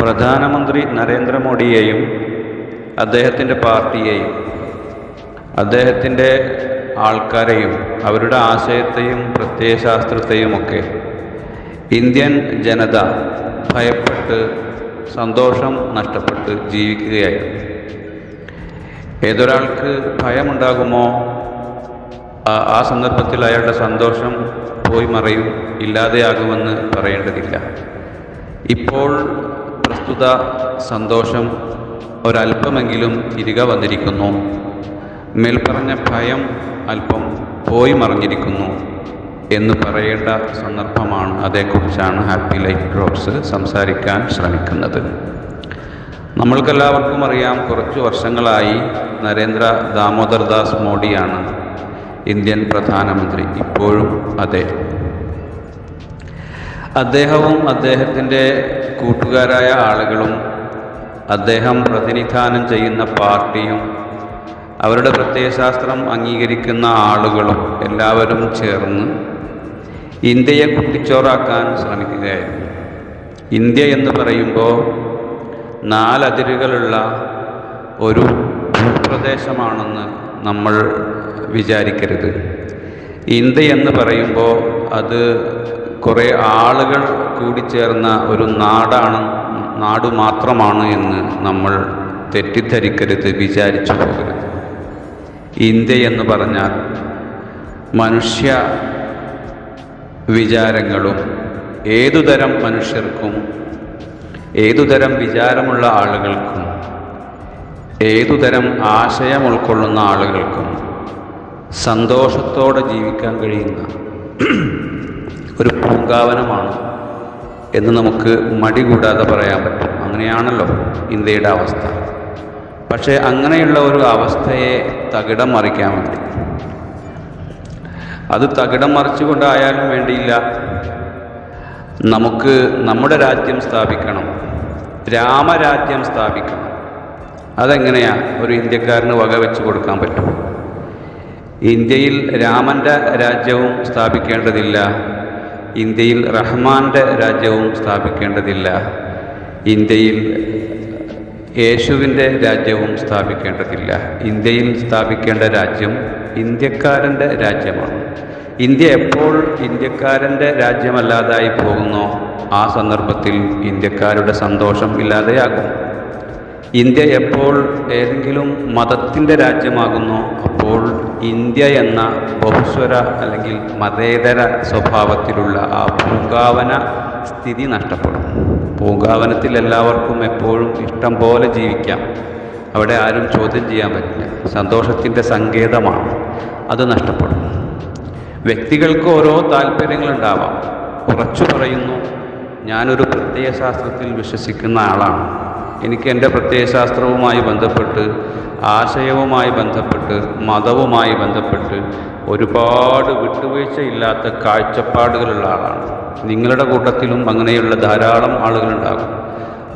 പ്രധാനമന്ത്രി നരേന്ദ്രമോദിയെയും അദ്ദേഹത്തിന്റെ പാർട്ടിയെയും അദ്ദേഹത്തിന്റെ ആൾക്കാരെയും അവരുടെ ആശയത്തെയും പ്രത്യയശാസ്ത്രത്തെയും ഒക്കെ ഇന്ത്യൻ ജനത ഭയപ്പെട്ട് സന്തോഷം നഷ്ടപ്പെട്ട് ജീവിക്കുകയായിരുന്നു ഏതൊരാൾക്ക് ഭയമുണ്ടാകുമോ ആ- സന്ദർഭത്തിൽ അയാളുടെ സന്തോഷം പോയി മറയും ഇല്ലാതെയാകുമെന്ന് പറയേണ്ടതില്ല. ഇപ്പോൾ പ്രസ്തുത സന്തോഷം ഒരല്പമെങ്കിലും തിരികെ വന്നിരിക്കുന്നു. മേൽപ്പറഞ്ഞ ഭയം അല്പം പോയി മറിഞ്ഞിരിക്കുന്നു എന്ന് പറയേണ്ട സന്ദർഭമാണ് അതേക്കുറിച്ചാണ് ഹാപ്പി ലൈഫ് ഡ്രോപ്സ് സംസാരിക്കാൻ ശ്രമിക്കുന്നത്. നമ്മൾക്കെല്ലാവർക്കും അറിയാം കുറച്ചു വർഷങ്ങളായി നരേന്ദ്ര ദാമോദർ ദാസ് മോഡിയാണ് ഇന്ത്യൻ പ്രധാനമന്ത്രി ഇപ്പോഴും അതെ. അദ്ദേഹവും അദ്ദേഹത്തിന്റെ കൂട്ടുകാരായ ആളുകളും അദ്ദേഹം പ്രതിനിധാനം ചെയ്യുന്ന പാർട്ടിയും അവരുടെ പ്രത്യയശാസ്ത്രം അംഗീകരിക്കുന്ന ആളുകളും എല്ലാവരും ചേർന്ന് ഇന്ത്യയെ കുട്ടിച്ചോറാക്കാൻ ശ്രമിക്കുകയായിരുന്നു. ഇന്ത്യ എന്ന് പറയുമ്പോൾ നാലതിരുകളുള്ള ഒരു ഭൂപ്രദേശമാണെന്ന് നമ്മൾ വിചാരിക്കരുത്. ഇന്ത്യ എന്ന് പറയുമ്പോൾ അത് കുറേ ആളുകൾ കൂടിച്ചേർന്ന ഒരു നാടാണ് നാട് മാത്രമാണ് എന്ന് നമ്മൾ തെറ്റിദ്ധരിക്കരുത് വിചാരിച്ചു പോകരുത്. ഇന്ത്യ എന്ന് പറഞ്ഞാൽ മനുഷ്യ വിചാരങ്ങളും ഏതുതരം മനുഷ്യർക്കും ഏതുതരം വിചാരമുള്ള ആളുകൾക്കും ഏതുതരം ആശയം ഉൾക്കൊള്ളുന്ന ആളുകൾക്കും സന്തോഷത്തോടെ ജീവിക്കാൻ കഴിയുന്ന ഒരു പൂങ്കാവനമാണ് എന്ന് നമുക്ക് മടി കൂടാതെ പറയാൻ പറ്റും. അങ്ങനെയാണല്ലോ ഇന്ത്യയുടെ അവസ്ഥ. പക്ഷേ അങ്ങനെയുള്ള ഒരു അവസ്ഥയെ തകിടം മറിക്കാൻ വേണ്ടി. അത് തകിടം മറിച്ചുകൊണ്ടായാലും വേണ്ടിയില്ല. നമുക്ക് നമ്മുടെ രാജ്യം സ്ഥാപിക്കണം. രാമരാജ്യം സ്ഥാപിക്കണം. അതെങ്ങനെയാ ഒരു ഇന്ത്യക്കാരന് വകവെച്ച് കൊടുക്കാൻ പറ്റും? ഇന്ത്യയിൽ രാമന്റെ രാജ്യവും സ്ഥാപിക്കേണ്ടതില്ല. ഇന്ത്യയിൽ റഹ്മാന്റെ രാജ്യവും സ്ഥാപിക്കേണ്ടതില്ല. ഇന്ത്യയിൽ യേശുവിന്റെ രാജ്യവും സ്ഥാപിക്കേണ്ടതില്ല. ഇന്ത്യയിൽ സ്ഥാപിക്കേണ്ട രാജ്യം ഇന്ത്യക്കാരന്റെ രാജ്യമാണ്. ഇന്ത്യ എപ്പോൾ ഇന്ത്യക്കാരന്റെ രാജ്യമല്ലാതായി പോകുന്നോ ആ സന്ദർഭത്തിൽ ഇന്ത്യക്കാരുടെ സന്തോഷം ഇല്ലാതെയാകും. ഇന്ത്യ എപ്പോൾ ഏതെങ്കിലും മതത്തിന്റെ രാജ്യമാകുന്നോ അപ്പോൾ ഇന്ത്യ എന്ന ബഹുസ്വര അല്ലെങ്കിൽ മതേതര സ്വഭാവത്തിലുള്ള ആ പൂങ്കാവന സ്ഥിതി നഷ്ടപ്പെടും. പൂങ്കാവനത്തിൽ എല്ലാവർക്കും എപ്പോഴും ഇഷ്ടം പോലെ ജീവിക്കാം. അവിടെ ആരും ചോദ്യം ചെയ്യാൻ പറ്റില്ല. സന്തോഷത്തിന്റെ സങ്കേതമാണ്. അത് നഷ്ടപ്പെടും. വ്യക്തികൾക്ക് ഓരോ താല്പര്യങ്ങളുണ്ടാവാം. കുറച്ചു പറയുന്നു ഞാനൊരു പ്രത്യയശാസ്ത്രത്തിൽ വിശ്വസിക്കുന്ന ആളാണ്. എനിക്ക് എന്റെ പ്രത്യയശാസ്ത്രവുമായി ബന്ധപ്പെട്ട് ആശയവുമായി ബന്ധപ്പെട്ട് മതവുമായി ബന്ധപ്പെട്ട് ഒരുപാട് വിട്ടുവീഴ്ചയില്ലാത്ത കാഴ്ചപ്പാടുകളുള്ള ആളാണ്. നിങ്ങളുടെ കൂട്ടത്തിലും അങ്ങനെയുള്ള ധാരാളം ആളുകളുണ്ടാകും.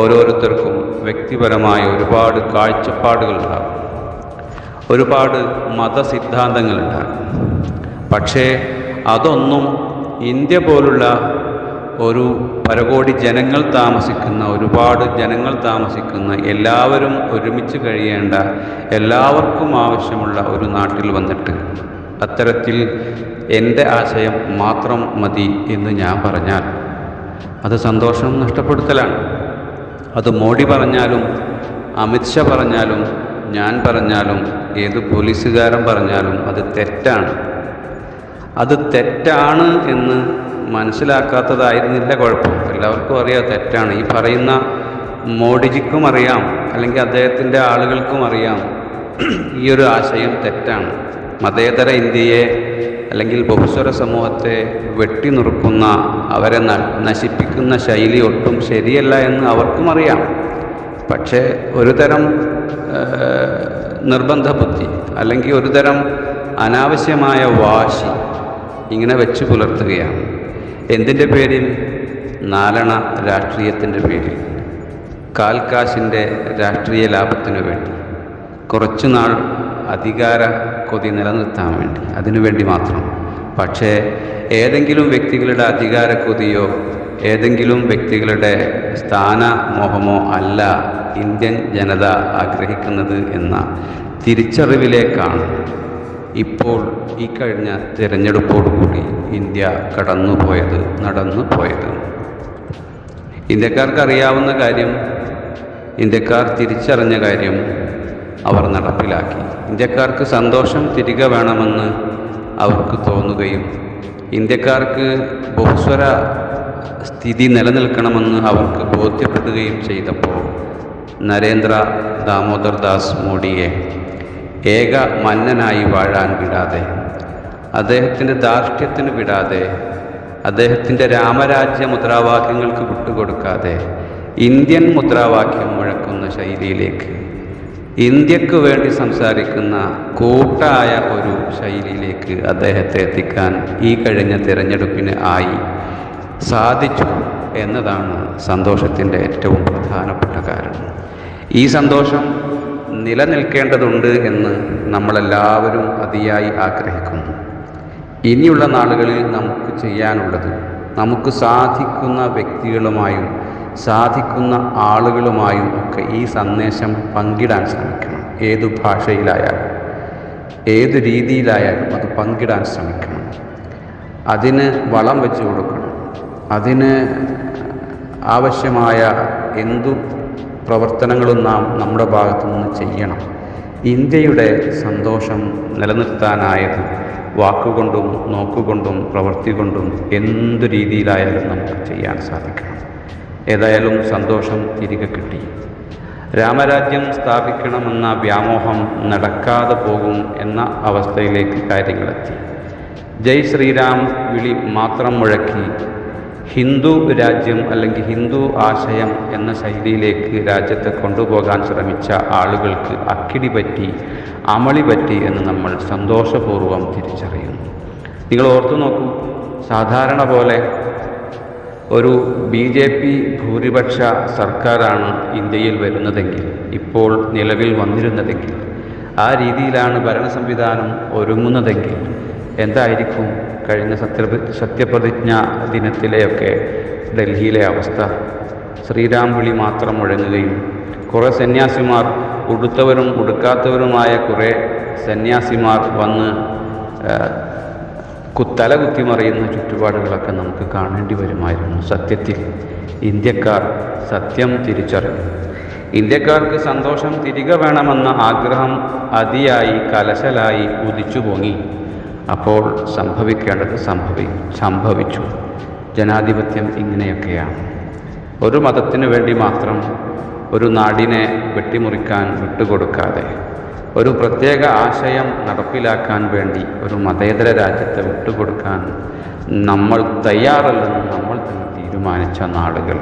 ഓരോരുത്തർക്കും വ്യക്തിപരമായ ഒരുപാട് കാഴ്ചപ്പാടുകളുണ്ടാകും. ഒരുപാട് മതസിദ്ധാന്തങ്ങളുണ്ടാകും. പക്ഷേ അതൊന്നും ഇന്ത്യ പോലുള്ള ഒരു പരകോടി ജനങ്ങൾ താമസിക്കുന്ന ഒരുപാട് ജനങ്ങൾ താമസിക്കുന്ന എല്ലാവരും ഒരുമിച്ച് കഴിയേണ്ട എല്ലാവർക്കും ആവശ്യമുള്ള ഒരു നാട്ടിൽ വന്നിട്ട് അത്തരത്തിൽ എന്റെ ആശയം മാത്രം മതി എന്ന് ഞാൻ പറഞ്ഞാൽ അത് സന്തോഷം നഷ്ടപ്പെടുത്തലാണ്. അത് മോഡി പറഞ്ഞാലും അമിത്ഷാ പറഞ്ഞാലും ഞാൻ പറഞ്ഞാലും ഏത് പോലീസുകാരൻ പറഞ്ഞാലും അത് തെറ്റാണ്. അത് തെറ്റാണ് എന്ന് മനസ്സിലാക്കാത്തതായിരുന്നില്ല കുഴപ്പം. എല്ലാവർക്കും അറിയാം തെറ്റാണ്. ഈ പറയുന്ന മോഡിജിക്കും അറിയാം അല്ലെങ്കിൽ അദ്ദേഹത്തിന്റെ ആളുകൾക്കും അറിയാം. ഈ ഒരു ആശയം തെറ്റാണ്. മതേതര ഇന്ത്യയെ അല്ലെങ്കിൽ ബഹുസ്വര സമൂഹത്തെ വെട്ടിനുറുക്കുന്ന അവരെ നശിപ്പിക്കുന്ന ശൈലി ഒട്ടും ശരിയല്ല എന്ന് അവർക്കും അറിയാം. പക്ഷേ ഒരു തരം നിർബന്ധ ബുദ്ധി അല്ലെങ്കിൽ ഒരു തരം അനാവശ്യമായ വാശി ഇങ്ങനെ വെച്ച് പുലർത്തുകയാണ്. എന്തിന്റെ പേരിൽ? നാലണ രാഷ്ട്രീയത്തിന്റെ പേരിൽ. കാൽക്കാശിന്റെ രാഷ്ട്രീയ ലാഭത്തിനു വേണ്ടി. കുറച്ചു നാൾ അധികാര കൊതി നിലനിർത്താൻ വേണ്ടി. അതിനുവേണ്ടി മാത്രം. പക്ഷേ ഏതെങ്കിലും വ്യക്തികളുടെ അധികാര കൊതിയോ ഏതെങ്കിലും വ്യക്തികളുടെ സ്ഥാനമോഹമോ അല്ല ഇന്ത്യൻ ജനത ആഗ്രഹിക്കുന്നത് എന്ന തിരിച്ചറിവിലേക്കാണ് ഇപ്പോൾ ഈ കഴിഞ്ഞ തിരഞ്ഞെടുപ്പോടുകൂടി ഇന്ത്യ കടന്നുപോയത് നടന്നു പോയത് ഇന്ത്യക്കാർക്ക് അറിയാവുന്ന കാര്യം ഇന്ത്യക്കാർ തിരിച്ചറിഞ്ഞ കാര്യം അവർ നടപ്പിലാക്കി. ഇന്ത്യക്കാർക്ക് സന്തോഷം തിരികെ വേണമെന്ന് അവർക്ക് തോന്നുകയും ഇന്ത്യക്കാർക്ക് ബഹുസ്വര സ്ഥിതി നിലനിൽക്കണമെന്ന് അവർക്ക് ബോധ്യപ്പെടുകയും ചെയ്തപ്പോൾ നരേന്ദ്ര ദാമോദർ ദാസ് മോഡിയെ ഏക മന്നനായി വാഴാൻ വിടാതെ അദ്ദേഹത്തിന്റെ ധാർഷ്ട്യത്തിന് വിടാതെ അദ്ദേഹത്തിന്റെ രാമരാജ്യ മുദ്രാവാക്യങ്ങൾക്ക് വിട്ടുകൊടുക്കാതെ ഇന്ത്യൻ മുദ്രാവാക്യം മുഴക്കുന്ന ശൈലിയിലേക്ക് ഇന്ത്യയ്ക്ക് വേണ്ടി സംസാരിക്കുന്ന കൂട്ടായ ഒരു ശൈലിയിലേക്ക് അദ്ദേഹത്തെ എത്തിക്കാൻ ഈ കഴിഞ്ഞ തിരഞ്ഞെടുപ്പിന് ആയി സാധിച്ചു എന്നതാണ് സന്തോഷത്തിന്റെ ഏറ്റവും പ്രധാനപ്പെട്ട കാരണം. ഈ സന്തോഷം നിലനിൽക്കേണ്ടതുണ്ട് എന്ന് നമ്മളെല്ലാവരും അതിയായി ആഗ്രഹിക്കുന്നു. ഇനിയുള്ള നാളുകളിൽ നമുക്ക് ചെയ്യാനുള്ളത് നമുക്ക് സാധിക്കുന്ന വ്യക്തികളുമായും സാധിക്കുന്ന ആളുകളുമായും ഒക്കെ ഈ സന്ദേശം പങ്കിടാൻ ശ്രമിക്കണം. ഏതു ഭാഷയിലായാലും ഏതു രീതിയിലായാലും അത് പങ്കിടാൻ ശ്രമിക്കണം. അതിന് വളം വെച്ച് കൊടുക്കണം. അതിന് ആവശ്യമായ എന്തു പ്രവർത്തനങ്ങളും നാം നമ്മുടെ ഭാഗത്തു നിന്ന് ചെയ്യണം. ഇന്ത്യയുടെ സന്തോഷം നിലനിർത്താനായത് വാക്കുകൊണ്ടും നോക്കുകൊണ്ടും പ്രവൃത്തി കൊണ്ടും എന്തു രീതിയിലായാലും നമുക്ക് ചെയ്യാൻ സാധിക്കണം. ഏതായാലും സന്തോഷം തിരികെ കിട്ടി. രാമരാജ്യം സ്ഥാപിക്കണമെന്ന വ്യാമോഹം നടക്കാതെ പോകും എന്ന അവസ്ഥയിലേക്ക് കാര്യങ്ങളെത്തി. ജയ് ശ്രീരാം വിളി മാത്രം മുഴക്കി ഹിന്ദു രാജ്യം അല്ലെങ്കിൽ ഹിന്ദു ആശയം എന്ന ശൈലിയിലേക്ക് രാജ്യത്തെ കൊണ്ടുപോകാൻ ശ്രമിച്ച ആളുകൾക്ക് അക്കിടി പറ്റി അമളി പറ്റി എന്ന് നമ്മൾ സന്തോഷപൂർവം തിരിച്ചറിയുന്നു. നിങ്ങൾ ഓർത്തു നോക്കൂ സാധാരണ പോലെ ഒരു ബി ജെ പി ഭൂരിപക്ഷ സർക്കാരാണ് ഇന്ത്യയിൽ വരുന്നതെങ്കിൽ ഇപ്പോൾ നിലവിൽ വന്നിരുന്നതെങ്കിൽ ആ രീതിയിലാണ് ഭരണ സംവിധാനം ഒരുങ്ങുന്നതെങ്കിൽ എന്തായിരിക്കും കഴിഞ്ഞ സത്യ സത്യപ്രതിജ്ഞ ദിനത്തിലെയൊക്കെ ഡൽഹിയിലെ അവസ്ഥ? ശ്രീരാം വിളി മാത്രം മുഴങ്ങുകയും കുറേ സന്യാസിമാർ ഉടുത്തവരും ഉടുക്കാത്തവരുമായ കുറേ സന്യാസിമാർ വന്ന് കുത്തല കുത്തിമറിയുന്ന ചുറ്റുപാടുകളൊക്കെ നമുക്ക് കാണേണ്ടി വരുമായിരുന്നു സത്യത്തിൽ. ഇന്ത്യക്കാർ സത്യം തിരിച്ചറിഞ്ഞു. ഇന്ത്യക്കാർക്ക് സന്തോഷം തിരികെ വേണമെന്ന ആഗ്രഹം അതിയായി കലശലായി ഉദിച്ചു പൊങ്ങി അപ്പോൾ സംഭവിക്കേണ്ടത് സംഭവി സംഭവിച്ചു. ജനാധിപത്യം ഇങ്ങനെയൊക്കെയാണ്. ഒരു മതത്തിന് വേണ്ടി മാത്രം ഒരു നാടിനെ വെട്ടിമുറിക്കാൻ വിട്ടുകൊടുക്കാതെ ഒരു പ്രത്യേക ആശയം നടപ്പിലാക്കാൻ വേണ്ടി ഒരു മതേതര രാജ്യത്തെ വിട്ടുകൊടുക്കാൻ നമ്മൾ തയ്യാറല്ലെന്ന് നമ്മൾ തന്നെ തീരുമാനിച്ച നാടുകൾ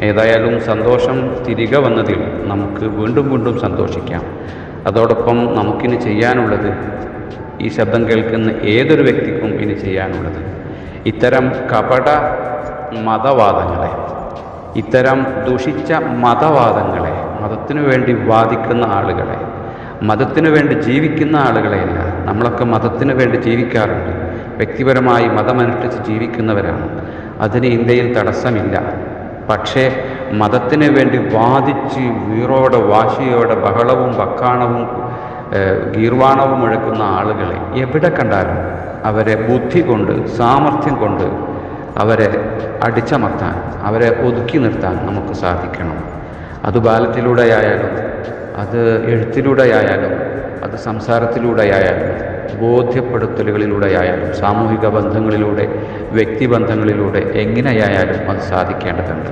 ഏതായാലും സന്തോഷം തിരികെ വന്നതിൽ നമുക്ക് വീണ്ടും വീണ്ടും സന്തോഷിക്കാം. അതോടൊപ്പം നമുക്കിനി ചെയ്യാനുള്ളത് ഈ ശബ്ദം കേൾക്കുന്ന ഏതൊരു വ്യക്തിക്കും ഇനി ചെയ്യാനുള്ളത്. ഇത്തരം കപട മതവാദങ്ങളെ ഇത്തരം ദുഷിച്ച മതവാദങ്ങളെ മതത്തിനു വേണ്ടി വാദിക്കുന്ന ആളുകളെ മതത്തിനു വേണ്ടി ജീവിക്കുന്ന ആളുകളെയല്ല നമ്മളൊക്കെ മതത്തിനു വേണ്ടി ജീവിക്കാറുണ്ട്. വ്യക്തിപരമായി മതമനുഷ്ഠിച്ച് ജീവിക്കുന്നവരാണ്. അതിന് ഇന്ത്യയിൽ തടസ്സമില്ല. പക്ഷേ മതത്തിന് വേണ്ടി വാദിച്ച് വീറോടെ വാശിയോടെ ബഹളവും വക്കാണവും ഗീർവാണവും മുഴക്കുന്ന ആളുകളെ എവിടെ കണ്ടാലും അവരെ ബുദ്ധി കൊണ്ട് സാമർഥ്യം കൊണ്ട് അവരെ അടിച്ചമർത്താൻ അവരെ ഒതുക്കി നിർത്താൻ നമുക്ക് സാധിക്കണം. അത് ബാലത്തിലൂടെയായാലും അത് എഴുത്തിലൂടെയായാലും അത് സംസാരത്തിലൂടെയായാലും ബോധ്യപ്പെടുത്തലുകളിലൂടെയായാലും സാമൂഹിക ബന്ധങ്ങളിലൂടെ വ്യക്തിബന്ധങ്ങളിലൂടെ എങ്ങനെയായാലും അത് സാധിക്കേണ്ടതുണ്ട്.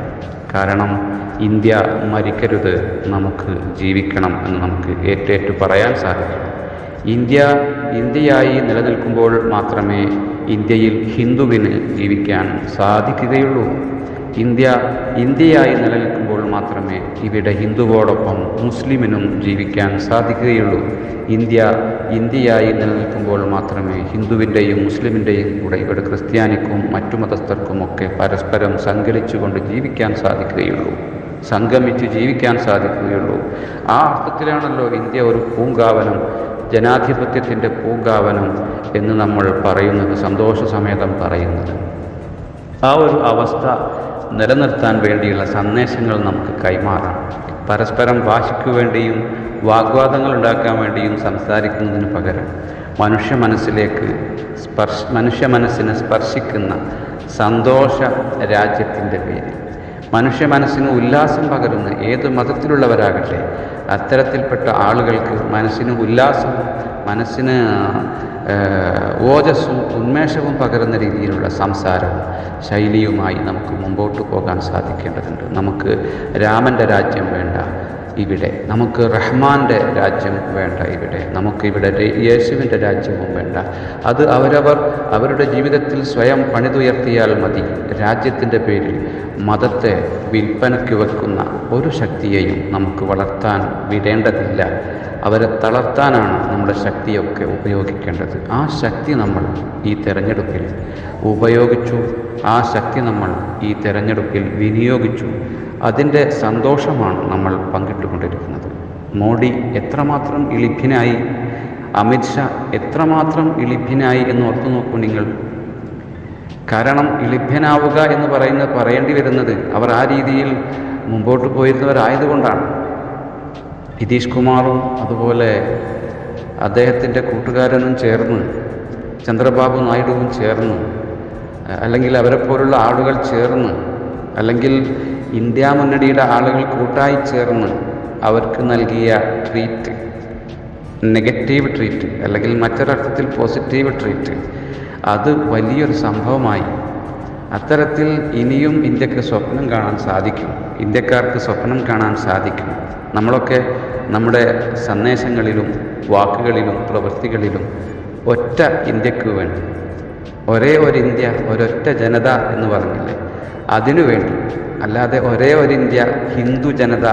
കാരണം ഇന്ത്യ മരിക്കരുത് നമുക്ക് ജീവിക്കണം എന്ന് നമുക്ക് ഏറ്റേറ്റു പറയാൻ സാധിക്കും. ഇന്ത്യ ഇന്ത്യയായി നിലനിൽക്കുമ്പോൾ മാത്രമേ ഇന്ത്യയിൽ ഹിന്ദുവിന് ജീവിക്കാൻ സാധിക്കുകയുള്ളൂ. ഇന്ത്യ ഇന്ത്യയായി നിലനിൽക്കുമ്പോൾ മാത്രമേ ഇവിടെ ഹിന്ദുവോടൊപ്പം മുസ്ലിമിനും ജീവിക്കാൻ സാധിക്കുകയുള്ളൂ. ഇന്ത്യ ഇന്ത്യയായി നിലനിൽക്കുമ്പോൾ മാത്രമേ ഹിന്ദുവിന്റെയും മുസ്ലിമിന്റെയും കൂടെ ഇവിടെ ക്രിസ്ത്യാനിക്കും മറ്റു മതസ്ഥർക്കുമൊക്കെ പരസ്പരം സങ്കലിച്ചുകൊണ്ട് ജീവിക്കാൻ സാധിക്കുകയുള്ളൂ. സംഗമിച്ച് ജീവിക്കാൻ സാധിക്കുകയുള്ളൂ. ആ അർത്ഥത്തിലാണല്ലോ ഇന്ത്യ ഒരു പൂങ്കാവനം ജനാധിപത്യത്തിന്റെ പൂങ്കാവനം എന്ന് നമ്മൾ പറയുന്നത് സന്തോഷ സമേതം പറയുന്നത്. ആ ഒരു അവസ്ഥ നിലനിർത്താൻ വേണ്ടിയുള്ള സന്ദേശങ്ങൾ നമുക്ക് കൈമാറാം. പരസ്പരം വാശിക്കു വേണ്ടിയും വാഗ്വാദങ്ങൾ ഉണ്ടാക്കാൻ വേണ്ടിയും സംസാരിക്കുന്നതിന് പകരം മനുഷ്യ മനസ്സിലേക്ക് സ്പർശ മനുഷ്യ മനസ്സിനെ സ്പർശിക്കുന്ന സന്തോഷ രാജ്യത്തിന്റെ പേര്. മനുഷ്യ മനസ്സിന് ഉല്ലാസം പകരുന്ന ഏത് മതത്തിലുള്ളവരാകട്ടെ അത്തരത്തിൽപ്പെട്ട ആളുകൾക്ക് മനസ്സിന് ഉല്ലാസവും മനസ്സിന് ഓജസ്സും ഉന്മേഷവും പകരുന്ന രീതിയിലുള്ള സംസാരവും ശൈലിയുമായി നമുക്ക് മുമ്പോട്ട് പോകാൻ സാധിക്കേണ്ടതുണ്ട്. നമുക്ക് രാമന്റെ രാജ്യം വേണ്ട ഇവിടെ നമുക്ക് റഹ്മാന്റെ രാജ്യം വേണ്ട ഇവിടെ നമുക്കിവിടെ ഇവിടെ യേശുവിന്റെ രാജ്യവും വേണ്ട. അത് അവരവർ അവരുടെ ജീവിതത്തിൽ സ്വയം പണിതുയർത്തിയാൽ മതി. രാജ്യത്തിന്റെ പേരിൽ മതത്തെ വിൽപ്പനയ്ക്ക് വെക്കുന്ന ഒരു ശക്തിയെയും നമുക്ക് വളർത്താൻ വിടേണ്ടതില്ല. അവരെ തളർത്താനാണ് നമ്മുടെ ശക്തിയൊക്കെ ഉപയോഗിക്കേണ്ടത്. ആ ശക്തി നമ്മൾ ഈ തെരഞ്ഞെടുപ്പിൽ ഉപയോഗിച്ചു. ആ ശക്തി നമ്മൾ ഈ തെരഞ്ഞെടുപ്പിൽ വിനിയോഗിച്ചു. അതിന്റെ സന്തോഷമാണ് നമ്മൾ പങ്കിട്ടുകൊണ്ടിരിക്കുന്നത്. മോഡി എത്രമാത്രം ഇളിഭ്യനായി അമിത്ഷാ എത്രമാത്രം ഇളിഭ്യനായി എന്ന് ഓർത്തു നോക്കൂ നിങ്ങൾ. കാരണം ഇളിഭ്യനാവുക എന്ന് പറയുന്ന പറയേണ്ടി വരുന്നത് അവർ ആ രീതിയിൽ മുമ്പോട്ട് പോയിരുന്നവരായതുകൊണ്ടാണ്. നിതീഷ് കുമാറും അതുപോലെ അദ്ദേഹത്തിന്റെ കൂട്ടുകാരനും ചേർന്ന് ചന്ദ്രബാബു നായിഡുവും ചേർന്ന് അല്ലെങ്കിൽ അവരെപ്പോലുള്ള ആളുകൾ ചേർന്ന് അല്ലെങ്കിൽ ഇന്ത്യ മുന്നണിയുടെ ആളുകൾ കൂട്ടായി ചേർന്ന് അവർക്ക് നൽകിയ ട്രീറ്റ് നെഗറ്റീവ് ട്രീറ്റ് അല്ലെങ്കിൽ മറ്റൊരർത്ഥത്തിൽ പോസിറ്റീവ് ട്രീറ്റ് അത് വലിയൊരു സംഭവമായി അത്തരത്തിൽ ഇനിയും ഇന്ത്യയ്ക്ക് സ്വപ്നം കാണാൻ സാധിക്കും. ഇന്ത്യക്കാർക്ക് സ്വപ്നം കാണാൻ സാധിക്കും. നമ്മളൊക്കെ നമ്മുടെ സന്ദേശങ്ങളിലും വാക്കുകളിലും പ്രവൃത്തികളിലും ഒറ്റ ഇന്ത്യയ്ക്ക് വേണ്ടി ഒരേ ഒരു ഇന്ത്യ ഒരൊറ്റ ജനത എന്ന് പറഞ്ഞില്ലേ? അതിനു വേണ്ടി അല്ലാതെ ഒരേ ഒരു ഇന്ത്യ ഹിന്ദു ജനത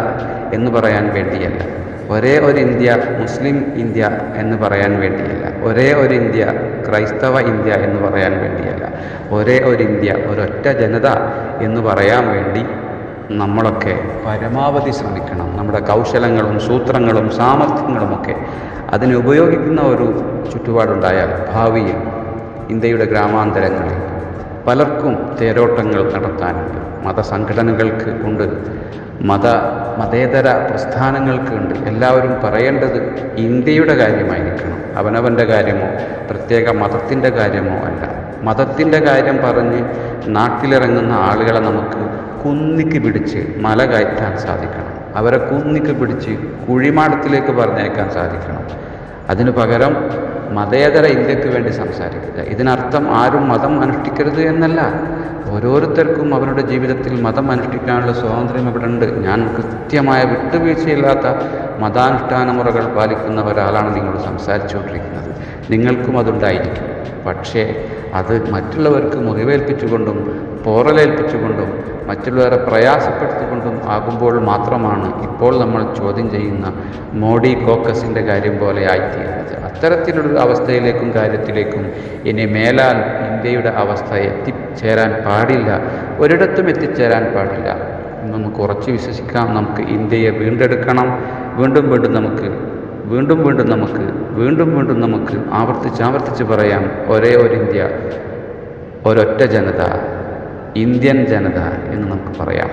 എന്ന് പറയാൻ വേണ്ടിയല്ല. ഒരേ ഒരു ഇന്ത്യ മുസ്ലിം ഇന്ത്യ എന്ന് പറയാൻ വേണ്ടിയല്ല. ഒരേ ഒരു ഇന്ത്യ ക്രൈസ്തവ ഇന്ത്യ എന്ന് പറയാൻ വേണ്ടിയല്ല. ഒരേ ഒരു ഇന്ത്യ ഒരൊറ്റ ജനത എന്ന് പറയാൻ വേണ്ടി നമ്മളൊക്കെ പരമാവധി ശ്രമിക്കണം. നമ്മുടെ കൗശലങ്ങളും സൂത്രങ്ങളും സാമർഥ്യങ്ങളുമൊക്കെ അതിനെ ഉപയോഗിക്കുന്ന ഒരു ചുറ്റുപാടുണ്ടായാൽ ഭാവിയിൽ ഇന്ത്യയുടെ ഗ്രാമാന്തരങ്ങളിൽ പലർക്കും തേരോട്ടങ്ങൾ നടത്താനുണ്ട്. മതസംഘടനകൾക്ക് ഉണ്ട്. മത മതേതര പ്രസ്ഥാനങ്ങൾക്ക് ഉണ്ട്. എല്ലാവരും പറയേണ്ടത് ഇന്ത്യയുടെ കാര്യമായിരിക്കണം. അവനവന്റെ കാര്യമോ പ്രത്യേക മതത്തിന്റെ കാര്യമോ അല്ല. മതത്തിന്റെ കാര്യം പറഞ്ഞ് നാട്ടിലിറങ്ങുന്ന ആളുകളെ നമുക്ക് കുന്നിക്ക് പിടിച്ച് മല കയറ്റാൻ സാധിക്കണം. അവരെ കുന്നിക്ക് പിടിച്ച് കുഴിമാടത്തിലേക്ക് പറഞ്ഞേക്കാൻ സാധിക്കണം. അതിനു പകരം മതേതര ഇന്ത്യയ്ക്ക് വേണ്ടി സംസാരിക്കുക. ഇതിനർത്ഥം ആരും മതം അനുഷ്ഠിക്കരുത് എന്നല്ല. ഓരോരുത്തർക്കും അവരുടെ ജീവിതത്തിൽ മതം അനുഷ്ഠിക്കാനുള്ള സ്വാതന്ത്ര്യം ഇവിടെ ഉണ്ട് ഞാൻ കൃത്യമായ വിട്ടുവീഴ്ചയില്ലാത്ത മതാനുഷ്ഠാന മുറകൾ പാലിക്കുന്ന ഒരാളാണ് നിങ്ങൾ സംസാരിച്ചുകൊണ്ടിരിക്കുന്നത്. നിങ്ങൾക്കും അതുണ്ടായിരിക്കും. പക്ഷേ അത് മറ്റുള്ളവർക്ക് മുറിവേൽപ്പിച്ചുകൊണ്ടും പോറലേൽപ്പിച്ചുകൊണ്ടും മറ്റുള്ളവരെ പ്രയാസപ്പെടുത്തിക്കൊണ്ടും ആകുമ്പോൾ മാത്രമാണ് ഇപ്പോൾ നമ്മൾ ചോദ്യം ചെയ്യുന്ന മോഡി കോക്കസിന്റെ കാര്യം പോലെ ആയിത്തീരുന്നത്. അത്തരത്തിലുള്ള അവസ്ഥയിലേക്കും കാര്യത്തിലേക്കും ഇനി മേലാൽ ഇന്ത്യയുടെ അവസ്ഥ എത്തിച്ചേരാൻ പാടില്ല. ഒരിടത്തും എത്തിച്ചേരാൻ പാടില്ല. നമുക്ക് ഉറച്ചു വിശ്വസിക്കാം. നമുക്ക് ഇന്ത്യയെ വീണ്ടെടുക്കണം. വീണ്ടും വീണ്ടും നമുക്ക് വീണ്ടും വീണ്ടും നമുക്ക് വീണ്ടും വീണ്ടും നമുക്ക് ആവർത്തിച്ച് ആവർത്തിച്ച് പറയാം ഒരേ ഒരു ഇന്ത്യ ഒരൊറ്റ ജനത ഇന്ത്യൻ ജനത എന്ന് നമുക്ക് പറയാം.